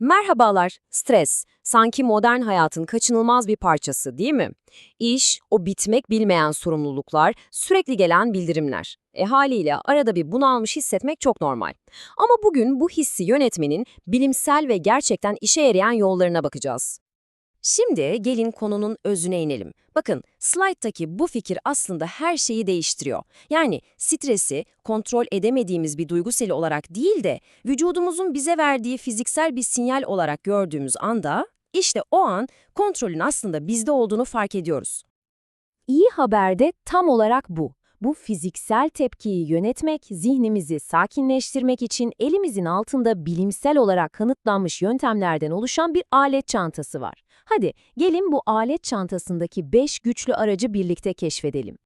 Merhabalar, stres. Sanki modern hayatın kaçınılmaz bir parçası değil mi? İş, o bitmek bilmeyen sorumluluklar, sürekli gelen bildirimler. E haliyle arada bir bunalmış hissetmek çok normal. Ama bugün bu hissi yönetmenin bilimsel ve gerçekten işe yarayan yollarına bakacağız. Şimdi gelin konunun özüne inelim. Bakın, slayttaki bu fikir aslında her şeyi değiştiriyor. Yani stresi kontrol edemediğimiz bir duygusel olarak değil de vücudumuzun bize verdiği fiziksel bir sinyal olarak gördüğümüz anda işte o an kontrolün aslında bizde olduğunu fark ediyoruz. İyi haber de tam olarak bu. Bu fiziksel tepkiyi yönetmek, zihnimizi sakinleştirmek için elimizin altında bilimsel olarak kanıtlanmış yöntemlerden oluşan bir alet çantası var. Hadi gelin bu alet çantasındaki 5 güçlü aracı birlikte keşfedelim.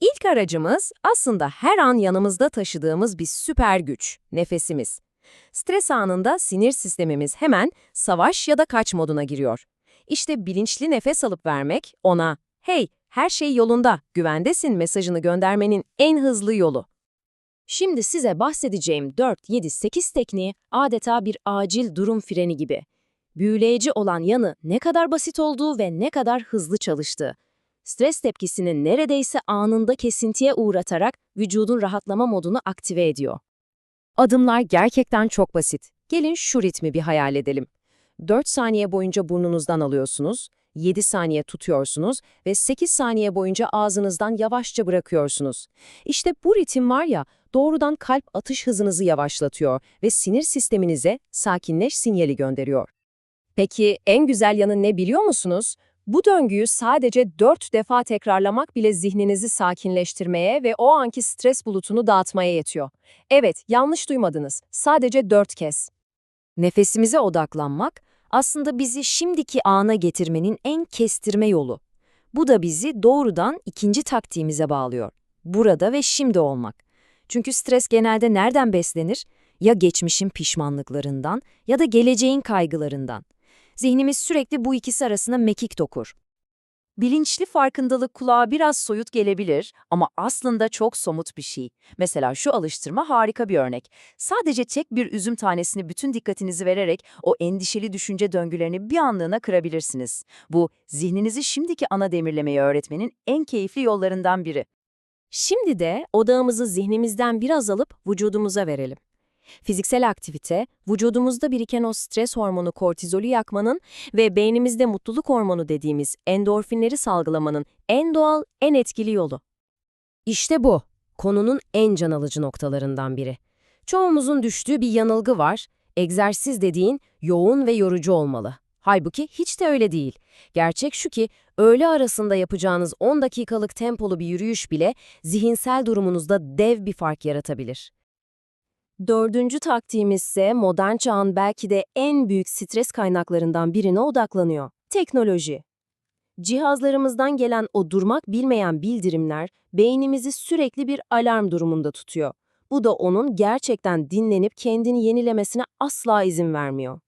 İlk aracımız aslında her an yanımızda taşıdığımız bir süper güç, nefesimiz. Stres anında sinir sistemimiz hemen savaş ya da kaç moduna giriyor. İşte bilinçli nefes alıp vermek ona, hey her şey yolunda, güvendesin mesajını göndermenin en hızlı yolu. Şimdi size bahsedeceğim 4-7-8 tekniği adeta bir acil durum freni gibi. Büyüleyici olan yanı ne kadar basit olduğu ve ne kadar hızlı çalıştığı. Stres tepkisini neredeyse anında kesintiye uğratarak vücudun rahatlama modunu aktive ediyor. Adımlar gerçekten çok basit. Gelin şu ritmi bir hayal edelim. 4 saniye boyunca burnunuzdan alıyorsunuz, 7 saniye tutuyorsunuz ve 8 saniye boyunca ağzınızdan yavaşça bırakıyorsunuz. İşte bu ritim var ya, doğrudan kalp atış hızınızı yavaşlatıyor ve sinir sisteminize sakinleş sinyali gönderiyor. Peki en güzel yanı ne biliyor musunuz? Bu döngüyü sadece 4 defa tekrarlamak bile zihninizi sakinleştirmeye ve o anki stres bulutunu dağıtmaya yetiyor. Evet, yanlış duymadınız. Sadece 4 kez. Nefesimize odaklanmak aslında bizi şimdiki ana getirmenin en kestirme yolu. Bu da bizi doğrudan ikinci taktiğimize bağlıyor. Burada ve şimdi olmak. Çünkü stres genelde nereden beslenir? Ya geçmişin pişmanlıklarından ya da geleceğin kaygılarından. Zihnimiz sürekli bu ikisi arasında mekik dokur. Bilinçli farkındalık kulağa biraz soyut gelebilir ama aslında çok somut bir şey. Mesela şu alıştırma harika bir örnek. Sadece tek bir üzüm tanesini bütün dikkatinizi vererek o endişeli düşünce döngülerini bir anlığına kırabilirsiniz. Bu, zihninizi şimdiki ana demirlemeyi öğretmenin en keyifli yollarından biri. Şimdi de odağımızı zihnimizden biraz alıp vücudumuza verelim. Fiziksel aktivite, vücudumuzda biriken o stres hormonu kortizolü yakmanın ve beynimizde mutluluk hormonu dediğimiz endorfinleri salgılamanın en doğal, en etkili yolu. İşte bu, konunun en can alıcı noktalarından biri. Çoğumuzun düştüğü bir yanılgı var, egzersiz dediğin yoğun ve yorucu olmalı. Halbuki hiç de öyle değil. Gerçek şu ki, öğle arasında yapacağınız 10 dakikalık tempolu bir yürüyüş bile zihinsel durumunuzda dev bir fark yaratabilir. Dördüncü taktiğimiz ise modern çağın belki de en büyük stres kaynaklarından birine odaklanıyor. Teknoloji. Cihazlarımızdan gelen o durmak bilmeyen bildirimler beynimizi sürekli bir alarm durumunda tutuyor. Bu da onun gerçekten dinlenip kendini yenilemesine asla izin vermiyor.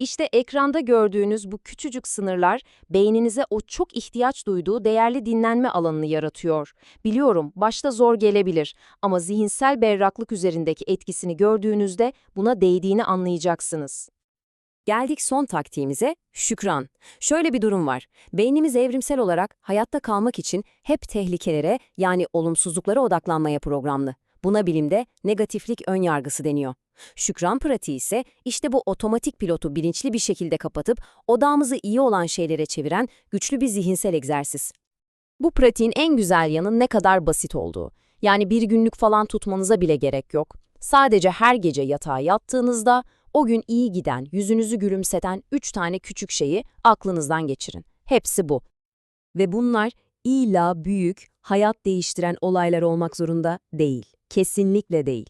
İşte ekranda gördüğünüz bu küçücük sınırlar beyninize o çok ihtiyaç duyduğu değerli dinlenme alanını yaratıyor. Biliyorum başta zor gelebilir ama zihinsel berraklık üzerindeki etkisini gördüğünüzde buna değdiğini anlayacaksınız. Geldik son taktiğimize, şükran. Şöyle bir durum var. Beynimiz evrimsel olarak hayatta kalmak için hep tehlikelere yani olumsuzluklara odaklanmaya programlı. Buna bilimde negatiflik ön yargısı deniyor. Şükran pratiği ise işte bu otomatik pilotu bilinçli bir şekilde kapatıp odağımızı iyi olan şeylere çeviren güçlü bir zihinsel egzersiz. Bu pratiğin en güzel yanı ne kadar basit olduğu. Yani bir günlük falan tutmanıza bile gerek yok. Sadece her gece yatağa yattığınızda o gün iyi giden, yüzünüzü gülümseten üç tane küçük şeyi aklınızdan geçirin. Hepsi bu. Ve bunlar illa büyük, hayat değiştiren olaylar olmak zorunda değil. Kesinlikle değil.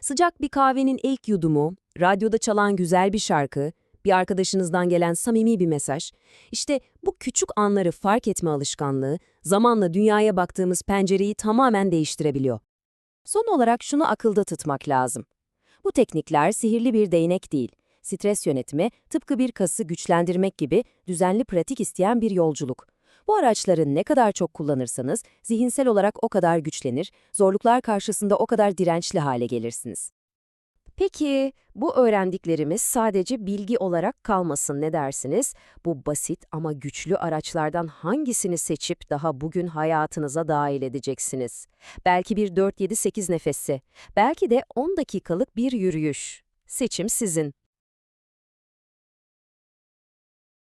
Sıcak bir kahvenin ilk yudumu, radyoda çalan güzel bir şarkı, bir arkadaşınızdan gelen samimi bir mesaj, işte bu küçük anları fark etme alışkanlığı, zamanla dünyaya baktığımız pencereyi tamamen değiştirebiliyor. Son olarak şunu akılda tutmak lazım. Bu teknikler sihirli bir değnek değil. Stres yönetimi, tıpkı bir kası güçlendirmek gibi düzenli pratik isteyen bir yolculuk. Bu araçları ne kadar çok kullanırsanız zihinsel olarak o kadar güçlenir, zorluklar karşısında o kadar dirençli hale gelirsiniz. Peki bu öğrendiklerimiz sadece bilgi olarak kalmasın ne dersiniz? Bu basit ama güçlü araçlardan hangisini seçip daha bugün hayatınıza dahil edeceksiniz? Belki bir 4-7-8 nefesi, belki de 10 dakikalık bir yürüyüş. Seçim sizin.